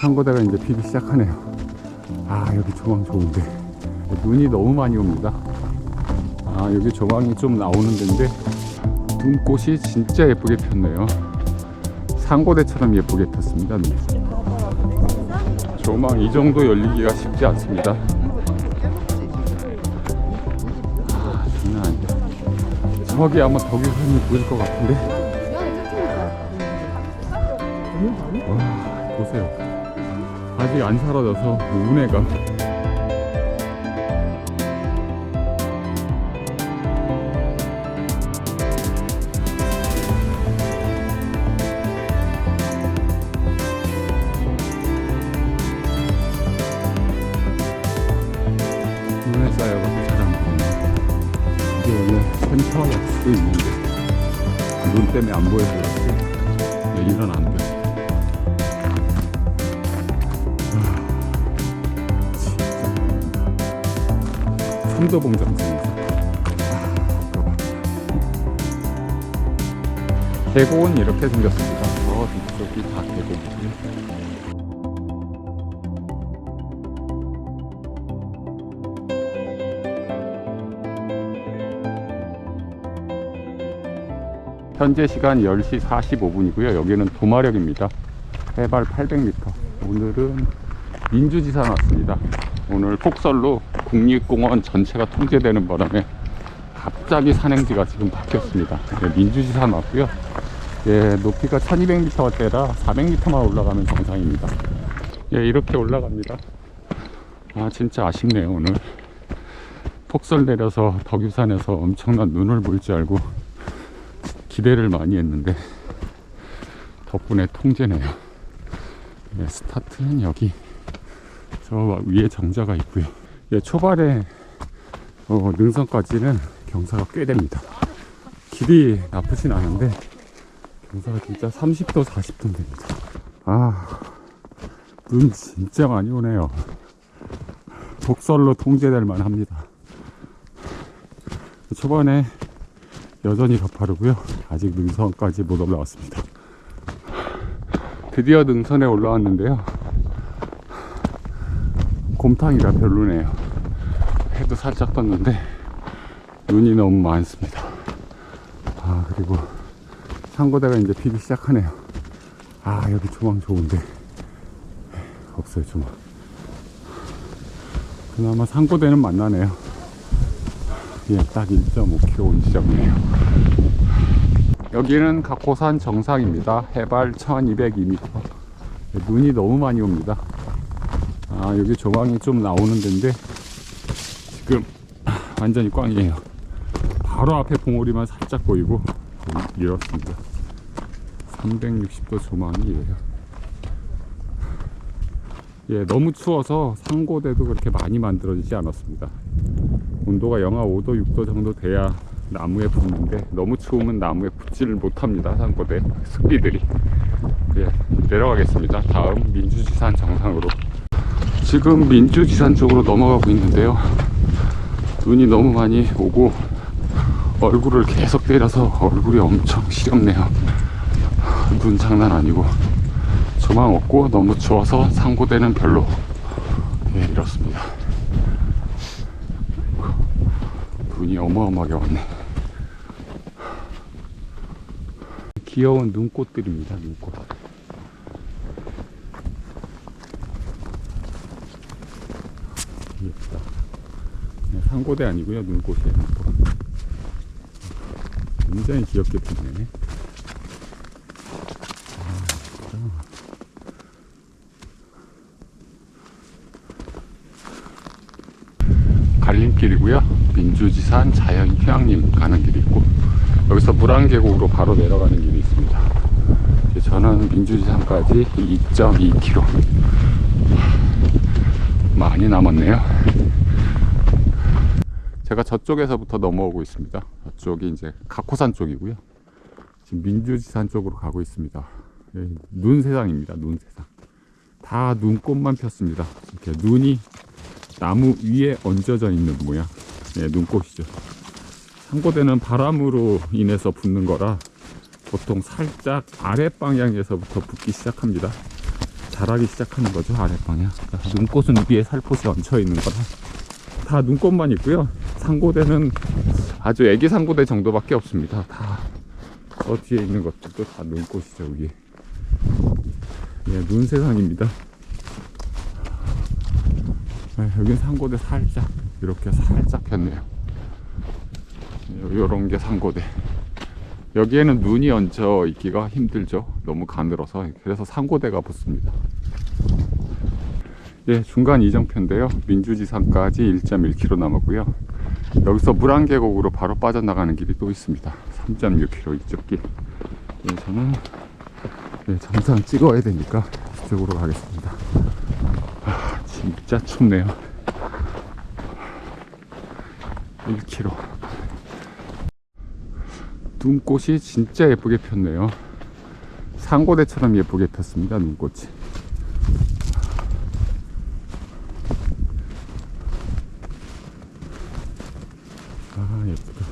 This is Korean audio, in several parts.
상고대가 이제 피기 시작하네요. 아 여기 조망 좋은데 눈이 너무 많이 옵니다. 아 여기 조망이 좀 나오는 데인데 눈꽃이 진짜 예쁘게 폈네요. 상고대처럼 예쁘게 폈습니다. 눈. 조망 이 정도 열리기가 쉽지 않습니다. 아 장난 아니야. 저기 아마 덕유산이 보일 것 같은데. 와 보세요. 아직 안 사라져서 운해가. 눈에 쌓여가지고 잘안 보이네. 이게 원래 센터일 수도 있는데 눈 때문에 안 보여서 그렇지. 내일은 안 돼. 청도봉장입니다. 계곡은 이렇게 생겼습니다. 저 뒤쪽이 다 계곡이고요. 현재 시간 10시 45분이고요. 여기는 도마력입니다. 해발 800m. 오늘은 민주지산 왔습니다. 오늘 폭설로 국립공원 전체가 통제되는 바람에 갑자기 산행지가 지금 바뀌었습니다. 네, 민주지산 왔고요. 예, 높이가 1200m대라 400m만 올라가면 정상입니다. 예, 이렇게 올라갑니다. 아, 진짜 아쉽네요, 오늘. 폭설 내려서 덕유산에서 엄청난 눈을 볼 줄 알고 기대를 많이 했는데 덕분에 통제네요. 네, 스타트는 여기 저 위에 정자가 있고요. 예, 초반에 어, 능선까지는 경사가 꽤 됩니다. 길이 나쁘진 않은데 경사가 진짜 30도 40도 됩니다. 아, 눈 진짜 많이 오네요. 독설로 통제될 만합니다. 초반에 여전히 가파르고요. 아직 능선까지 못 올라왔습니다. 드디어 능선에 올라왔는데요. 곰탕이라 별로네요. 해도 살짝 떴는데 눈이 너무 많습니다. 아 그리고 상고대가 이제 피기 시작하네요. 아 여기 조망 좋은데 없어요 조망. 그나마 상고대는 만나네요. 예, 딱 1.5km 온 지점이네요. 여기는 각고산 정상입니다. 해발 1202m. 눈이 너무 많이 옵니다. 아, 여기 조망이 좀 나오는 데인데, 완전히 꽝이에요. 바로 앞에 봉우리만 살짝 보이고, 좀 이렇습니다. 360도 조망이 이래요. 예, 너무 추워서 상고대도 그렇게 많이 만들어지지 않았습니다. 온도가 영하 5도, 6도 정도 돼야 나무에 붙는데 너무 추우면 나무에 붙지를 못합니다. 상고대 습기들이. 예, 내려가겠습니다. 다음 민주지산 정상으로. 지금 민주지산 쪽으로 넘어가고 있는데요. 눈이 너무 많이 오고 얼굴을 계속 때려서 얼굴이 엄청 시렵네요. 눈 장난 아니고 조망 없고 너무 추워서 상고대는 별로. 예, 이렇습니다. 눈이 어마어마하게 왔네. 귀여운 눈꽃들입니다, 눈꽃. 예쁘다. 그냥 상고대 아니고요, 눈꽃이에요, 눈꽃. 굉장히 귀엽게 피네. 갈림길이고요. 민주지산 자연휴양림 가는 길이 있고 여기서 물안계곡으로 바로 내려가는 길이 있습니다. 저는 민주지산까지 2.2km 많이 남았네요. 제가 저쪽에서부터 넘어오고 있습니다. 저쪽이 이제 각호산 쪽이고요. 지금 민주지산 쪽으로 가고 있습니다. 예, 눈 세상입니다. 눈 세상. 다 눈꽃만 폈습니다. 이렇게 눈이 나무 위에 얹어져 있는 모양. 예, 눈꽃이죠. 상고대는 바람으로 인해서 붙는 거라 보통 살짝 아래 방향에서부터 붙기 시작합니다. 자라기 시작하는 거죠 아랫방향 눈꽃은 위에 살포시 얹혀 있는 거라 다 눈꽃만 있고요 상고대는 아주 애기 상고대 정도밖에 없습니다. 다 저 뒤에 있는 것들도 다 눈꽃이죠 위에. 예, 눈 세상입니다. 네, 여긴 상고대 살짝 이렇게 살짝 폈네요. 요- 요런 게 상고대. 여기에는 눈이 얹혀 있기가 힘들죠. 너무 가늘어서. 그래서 상고대가 붙습니다. 예, 중간 이정표인데요. 민주지상까지 1.1km 남았고요 여기서 물안계곡으로 바로 빠져나가는 길이 또 있습니다. 3.6km 이쪽 길. 예, 저는 예, 정상 찍어야 되니까 이쪽으로 가겠습니다. 아, 진짜 춥네요. 1km 눈꽃이 진짜 예쁘게 폈네요. 상고대처럼 예쁘게 폈습니다 눈꽃이 아 예쁘다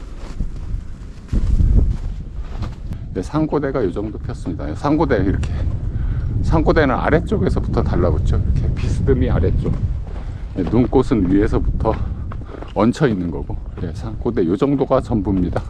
네, 상고대가 이 정도 폈습니다. 상고대 이렇게. 상고대는 아래쪽에서부터 달라붙죠. 이렇게 비스듬히 아래쪽. 네, 눈꽃은 위에서부터 얹혀 있는 거고. 예, 상고대 이 정도가 전부입니다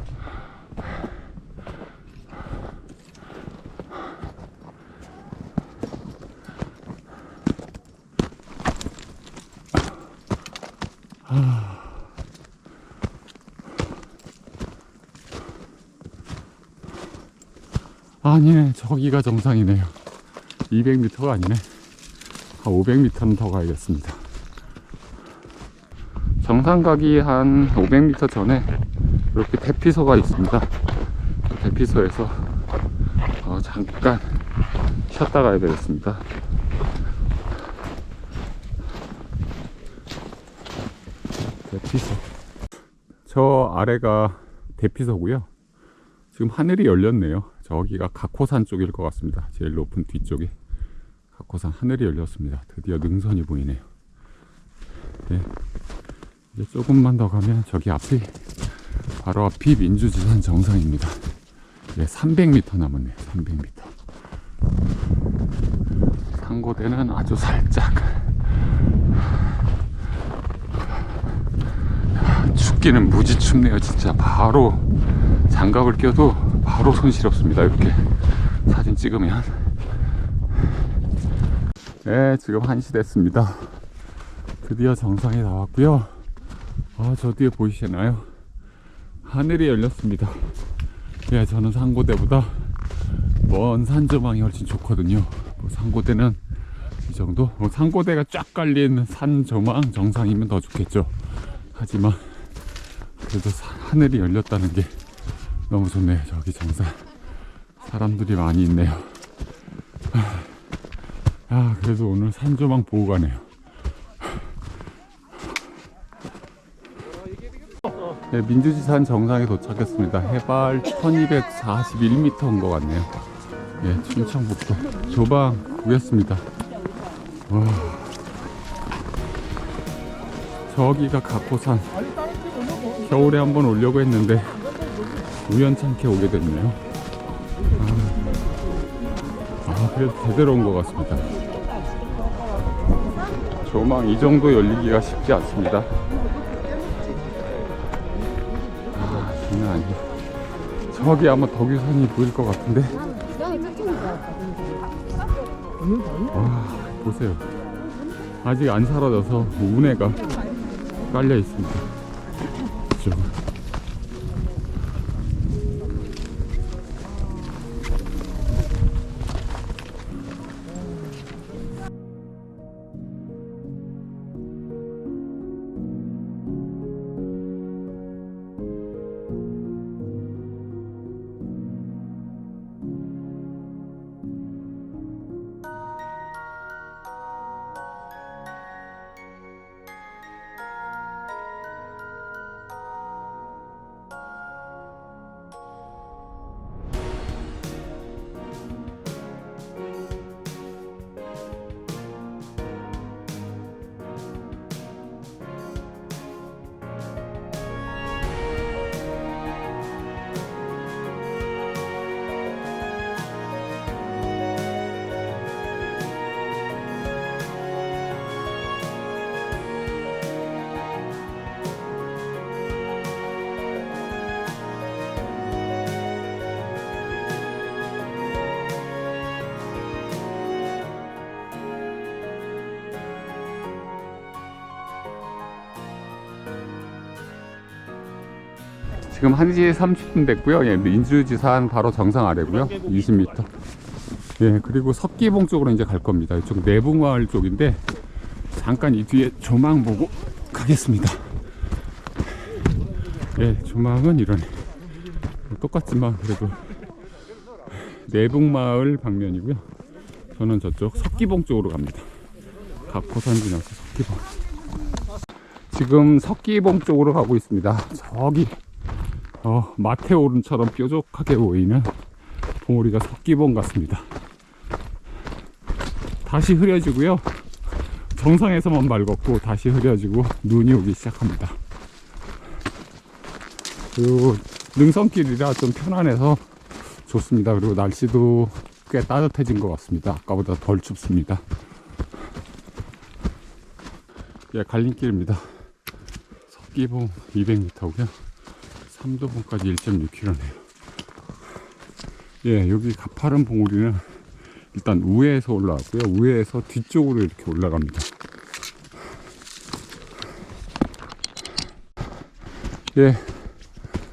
아니네 저기가 정상이네요. 200m가 아니네. 한 500m는 더 가야겠습니다. 정상 가기 한 500m 전에 이렇게 대피소가 있습니다. 그 대피소에서 어, 잠깐 쉬었다 가야 되겠습니다. 대피소. 저 아래가 대피소고요. 지금 하늘이 열렸네요. 저기가 각호산 쪽일 것 같습니다. 제일 높은 뒤쪽에 각호산 하늘이 열렸습니다. 드디어 능선이 보이네요. 네. 이제 조금만 더 가면 저기 앞이 바로 앞이 민주지산 정상입니다. 네, 300m 남았네요. 300m. 상고대는 아주 살짝 춥기는 무지 춥네요. 진짜 바로 장갑을 껴도 바로 손시렵습니다. 이렇게 사진 찍으면. 네, 지금 1시 됐습니다. 드디어 정상에 나왔고요. 아, 저 뒤에 보이시나요? 하늘이 열렸습니다. 예, 저는 상고대보다 먼 산조망이 훨씬 좋거든요. 뭐 상고대는 이 정도? 뭐 상고대가 쫙 깔린 산조망 정상이면 더 좋겠죠. 하지만 그래도 사- 하늘이 열렸다는 게 너무 좋네요. 저기 정상 사람들이 많이 있네요. 아, 그래도 오늘 산조망 보고 가네요. 네, 민주지산 정상에 도착했습니다. 해발 1241m인 것 같네요. 예, 충청북도 조방 구했습니다. 와. 저기가 각호산. 겨울에 한번 오려고 했는데 우연찮게 오게 됐네요. 아, 아, 그래도 제대로 온 것 같습니다. 조망 이 정도 열리기가 쉽지 않습니다. 아, 장난 아니에요. 저기 아마 덕유산이 보일 것 같은데. 와, 보세요. 아직 안 사라져서 운해가 깔려 있습니다. 이쪽은. 지금 1시 30분 됐고요. 예, 민주지산 바로 정상 아래고요. 20m. 예, 그리고 석기봉 쪽으로 이제 갈 겁니다. 이쪽 내붕마을 쪽인데 잠깐 이 뒤에 조망 보고 가겠습니다. 예, 조망은 이런 똑같지만 그래도 내붕마을 방면이고요. 저는 저쪽 석기봉 쪽으로 갑니다. 각호산 지나서 석기봉. 지금 석기봉 쪽으로 가고 있습니다. 저기 어, 마테오른처럼 뾰족하게 보이는 봉우리가 석기봉 같습니다. 다시 흐려지고요. 정상에서만 맑았고 다시 흐려지고 눈이 오기 시작합니다. 그리고 능선길이라 좀 편안해서 좋습니다. 그리고 날씨도 꽤 따뜻해진 것 같습니다. 아까보다 덜 춥습니다. 예, 갈림길입니다. 석기봉 200m고요. 삼도봉까지 1.6km네요. 예, 여기 가파른 봉우리는 일단 우회에서 올라왔고요. 우회에서 뒤쪽으로 이렇게 올라갑니다. 예,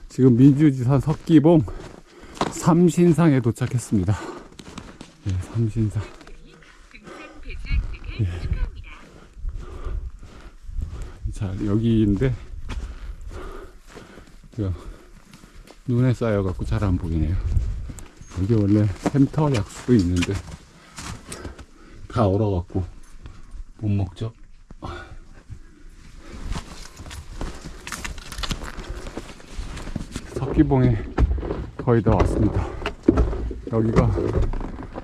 지금 민주지산 석기봉 삼신상에 도착했습니다. 예, 삼신상. 예. 자, 여기인데, 그, 눈에 쌓여갖고 잘 안 보이네요. 여기 원래 센터 약수도 있는데, 다 얼어갖고 못 먹죠. 석기봉에 거의 다 왔습니다. 여기가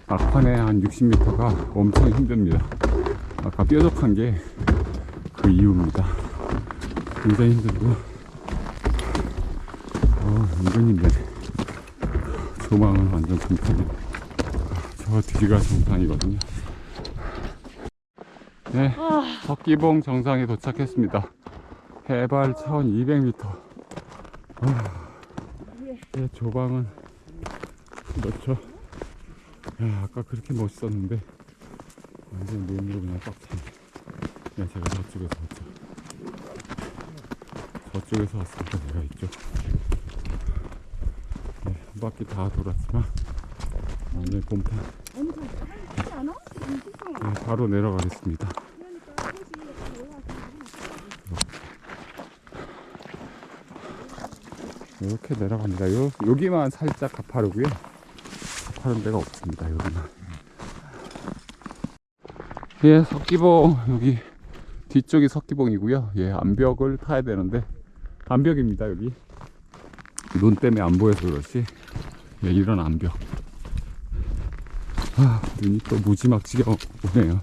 막판에 한 60m가 엄청 힘듭니다. 아까 뾰족한 게 그 이유입니다. 굉장히 힘들고 은근 힘드네. 조망은 완전 정상이네. 저 뒤가 정상이거든요. 네, 석기봉 정상에 도착했습니다. 해발 1200m. 네, 조방은 그렇죠. 야, 아까 그렇게 멋있었는데 완전 눈으로 그냥 꽉 차네. 그냥 제가 저쪽에서 왔죠. 저쪽에서 왔으니까 내가 이쪽. 바퀴 다 돌았지만 완전 곰탕. 네, 바로 내려가겠습니다. 이렇게 내려갑니다. 요, 여기만 살짝 가파르고요. 가파른 데가 없습니다. 여기만. 예, 석기봉 여기 뒤쪽이 석기봉이고요. 예, 암벽을 타야 되는데 암벽입니다. 여기 눈 때문에 안 보여서 그렇지. 예, 이런 암벽. 아, 눈이 또 무지막지게 오네요.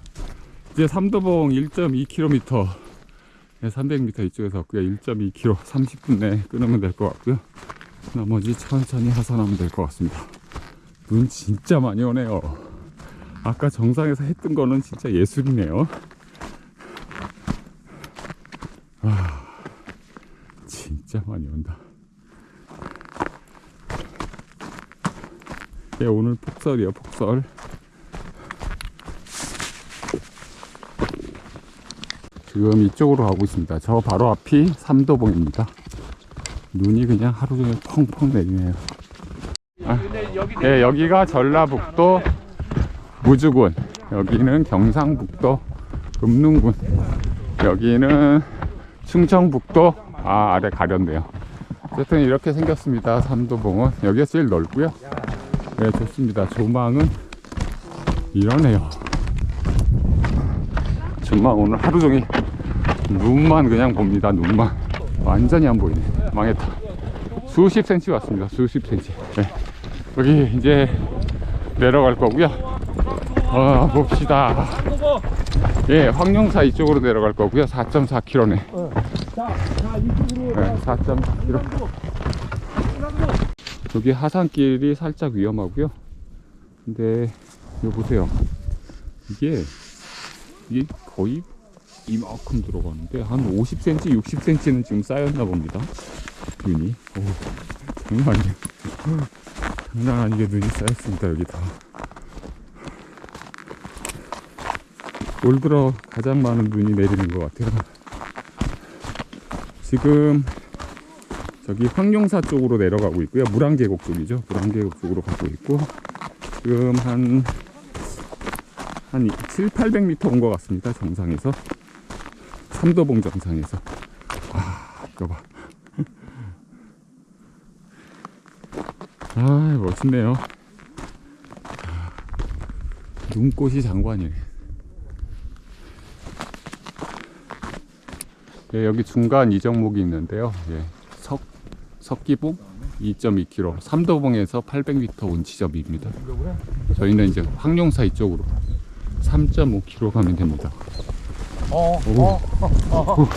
이제 삼도봉 1.2km 네, 300m 이쪽에서 왔고요. 1.2km 30분 내에 끊으면 될 것 같고요. 나머지 천천히 하산하면 될 것 같습니다. 눈 진짜 많이 오네요. 아까 정상에서 했던 거는 진짜 예술이네요. 아, 진짜 많이 온다. 예, 오늘 폭설이요, 폭설. 지금 이쪽으로 가고 있습니다. 저 바로 앞이 삼도봉입니다. 눈이 그냥 하루 종일 펑펑 내리네요. 아, 네, 여기가 전라북도 무주군, 여기는 경상북도 금능군, 여기는 충청북도 아 아래 가렸네요. 어쨌든 이렇게 생겼습니다. 삼도봉은 여기가 제일 넓고요. 네, 좋습니다. 조망은 이러네요. 정말 오늘 하루 종일 눈만 그냥 봅니다. 눈만 완전히 안 보이네. 망했다. 수십 센치 왔습니다. 수십 센치. 네. 여기 이제 내려갈 거고요. 어, 봅시다. 예, 황룡사 이쪽으로 내려갈 거고요. 4.4km네. 자, 자, 이쪽으로. 네, 4.4km. 여기 하산길이 살짝 위험하고요. 근데 이거 보세요. 이게 이게 거의 이만큼 들어가는데 한 50cm, 60cm는 지금 쌓였나 봅니다. 눈이. 오, 장난 아니게 장난 아니게 눈이 쌓였습니다. 여기 다. 올 들어 가장 많은 눈이 내리는 것 같아요. 지금 저기 황룡사 쪽으로 내려가고 있고요. 무랑계곡 쪽이죠. 무랑계곡 쪽으로 가고 있고 지금 한, 한 7, 800m 온 것 같습니다. 정상에서. 삼도봉 정상에서. 아, 이거 봐. 아, 멋있네요. 아, 눈꽃이 장관이네. 예, 여기 중간 이정목이 있는데요. 예, 석, 석기봉 2.2km, 삼도봉에서 800m 온 지점입니다. 저희는 이제 황룡사 이쪽으로 3.5km 가면 됩니다. 어, 오. 어,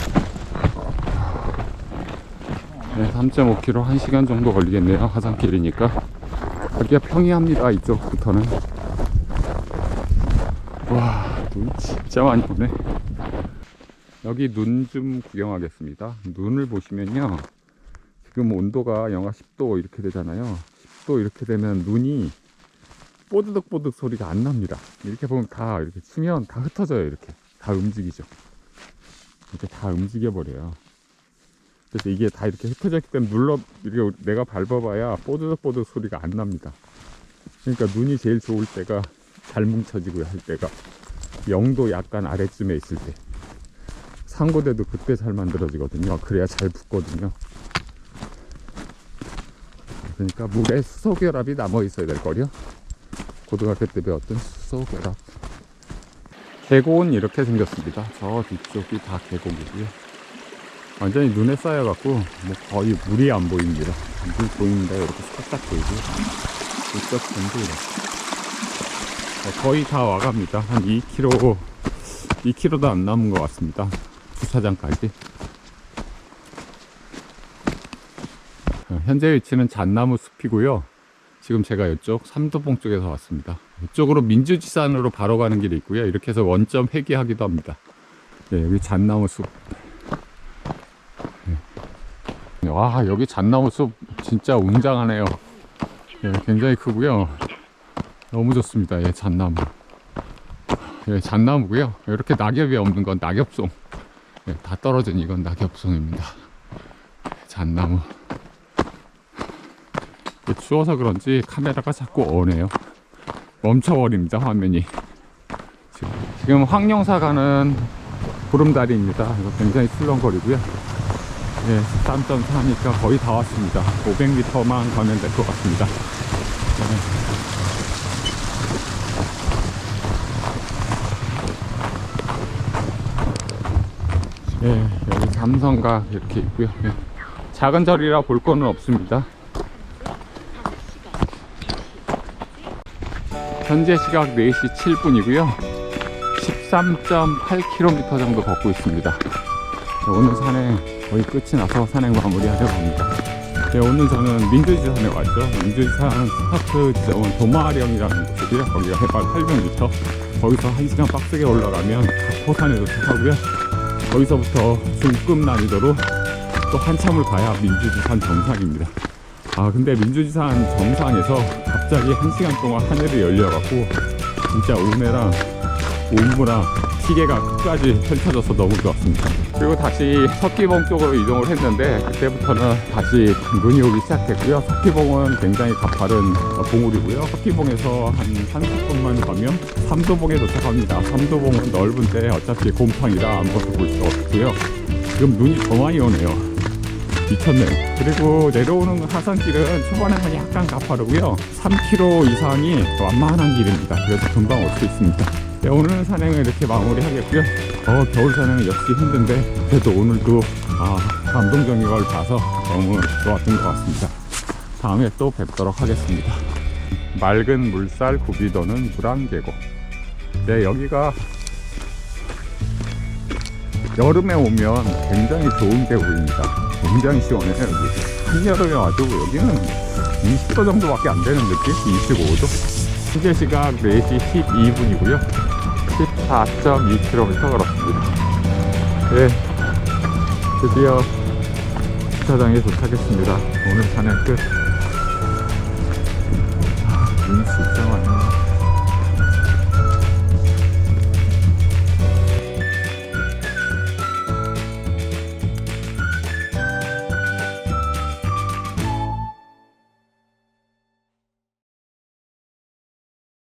네, 3.5km 1시간 정도 걸리겠네요. 하산길이니까. 여기가 평이합니다. 이쪽부터는. 와, 눈 진짜 많이 오네. 여기 눈 좀 구경하겠습니다. 눈을 보시면요. 지금 온도가 영하 10도 이렇게 되잖아요. 10도 이렇게 되면 눈이 뽀드득뽀득 소리가 안 납니다. 이렇게 보면 다 이렇게 치면 다 흩어져요. 이렇게. 다 움직이죠. 이렇게 다 움직여 버려요. 그래서 이게 다 이렇게 흩어졌기 때문에 눌러 이렇게 내가 밟아봐야 뽀드득뽀드 소리가 안 납니다. 그러니까 눈이 제일 좋을 때가 잘 뭉쳐지고 할 때가 0도 약간 아래쯤에 있을 때 상고대도 그때 잘 만들어지거든요. 그래야 잘 붙거든요. 그러니까 물에 수소결합이 남아 있어야 될 거요. 고등학교 때 배웠던 수소결합. 계곡은 이렇게 생겼습니다. 저 뒤쪽이 다 계곡이고요. 완전히 눈에 쌓여갖고 뭐 거의 물이 안 보입니다. 물 보이는데 이렇게 살짝 보이고 이쪽 전도 이렇게 네, 거의 다 와갑니다. 한 2km 2km도 안 남은 것 같습니다. 주차장까지. 현재 위치는 잣나무 숲이고요. 지금 제가 이쪽 삼도봉 쪽에서 왔습니다. 이쪽으로 민주지산으로 바로 가는 길이 있고요. 이렇게 해서 원점 회귀하기도 합니다. 네, 여기 잣나무 숲. 네. 와, 여기 잣나무 숲 진짜 웅장하네요. 예, 굉장히 크고요. 너무 좋습니다. 예, 잣나무. 예, 잣나무고요. 이렇게 낙엽이 없는 건 낙엽송. 예, 다 떨어진 이건 낙엽송입니다. 잣나무. 추워서 그런지 카메라가 자꾸 어네요. 멈춰버립니다, 화면이. 지금, 황룡사 가는 구름다리입니다. 이거 굉장히 출렁거리고요. 예, 13.4니까 거의 다 왔습니다. 500m만 가면 될 것 같습니다. 예, 예, 여기 삼성각 이렇게 있고요. 예. 작은 절이라 볼 거는 없습니다. 현재 시각 4시 7분이고요. 13.8km 정도 걷고 있습니다. 자, 오늘 산행 거의 끝이 나서 산행 마무리하려고 합니다. 네, 오늘 저는 민주지산에 왔죠. 민주지산 스타트 지점은 도마령이라는 곳이고요. 거기가 해발 800m. 거기서 1시간 빡세게 올라가면 포산에 도착하고요. 거기서부터 중급 난이도로 또 한참을 가야 민주지산 정상입니다. 아 근데 민주지산 정상에서 갑자기 한 시간 동안 하늘이 열려갖고 진짜 우매랑 온무랑 시계가 끝까지 펼쳐져서 너무 좋았습니다. 그리고 다시 석기봉 쪽으로 이동을 했는데 그때부터는 다시 눈이 오기 시작했고요. 석기봉은 굉장히 가파른 봉우리고요. 석기봉에서 한 30분만 가면 삼도봉에 도착합니다. 삼도봉은 넓은데 어차피 곰팡이라 아무것도 볼 수 없고요. 지금 눈이 더 많이 오네요. 미쳤네요. 그리고 내려오는 하산길은 초반에는 약간 가파르고요. 3km 이상이 완만한 길입니다. 그래서 금방 올 수 있습니다. 네, 오늘 산행은 이렇게 마무리 하겠고요. 어, 겨울 산행은 역시 힘든데 그래도 오늘도 아, 감동적인 걸 봐서 너무 좋았던 것 같습니다. 다음에 또 뵙도록 하겠습니다. 맑은 물살 굽이 도는 불안계곡. 네, 여기가 여름에 오면 굉장히 좋은 계곡입니다. 굉장히 시원해요, 여기. 한여름에 와도 여기는 20도 정도밖에 안 되는 느낌? 25도? 현재 시각 4시 12분이고요. 14.2km 걸었습니다. 네, 드디어 주차장에 도착했습니다. 오늘 산행 끝. 아, 눈 진짜 많이